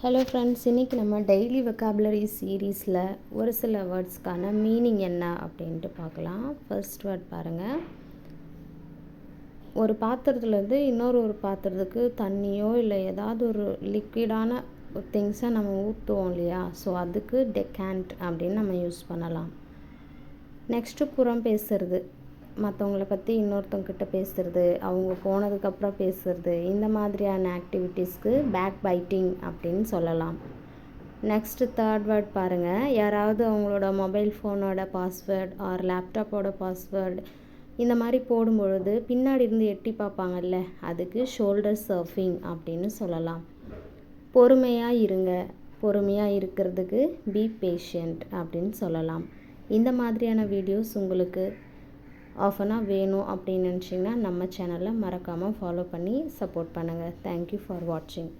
Hello friends இன்றைக்கி நம்ம daily vocabulary சீரீஸில் ஒரு சில வேர்ட்ஸ்க்கான மீனிங் என்ன அப்படின்ட்டு பார்க்கலாம். ஃபர்ஸ்ட் வேர்ட் பாருங்கள் ஒரு பாத்திரத்துலேருந்து இன்னொரு ஒரு பாத்திரத்துக்கு தண்ணியோ இல்லை ஏதாவது ஒரு லிக்விடான திங்ஸை நம்ம ஊற்றுவோம் இல்லையா? ஸோ அதுக்கு டெக்காண்ட் அப்படின்னு நம்ம யூஸ் பண்ணலாம். நெக்ஸ்ட்டு புறம் பேசுறது. மற்றவங்கள பற்றி இன்னொருத்தவங்கிட்ட பேசுகிறது அவங்க போனதுக்கப்புறம் பேசுகிறது இந்த மாதிரியான ஆக்டிவிட்டீஸ்க்கு பேக் பைட்டிங் அப்படின்னு சொல்லலாம். நெக்ஸ்ட்டு தேர்ட் வேர்ட் பாருங்கள் யாராவது அவங்களோட மொபைல் ஃபோனோட பாஸ்வேர்ட் ஆர் லேப்டாப்போட பாஸ்வேர்டு இந்த மாதிரி போடும்பொழுது பின்னாடி இருந்து எட்டி பார்ப்பாங்கல்ல அதுக்கு ஷோல்டர் சர்ஃபிங் அப்படின்னு சொல்லலாம். பொறுமையாக இருங்க. பொறுமையாக இருக்கிறதுக்கு பி பேஷண்ட் அப்படின்னு சொல்லலாம். இந்த மாதிரியான வீடியோஸ் உங்களுக்கு ஆஃப் அன் வேணும் அப்படின்னு நினச்சிங்கன்னா நம்ம சேனலை மறக்காமல் ஃபாலோ பண்ணி சப்போர்ட் பண்ணுங்கள் தேங்க்யூ ஃபார் வாட்சிங்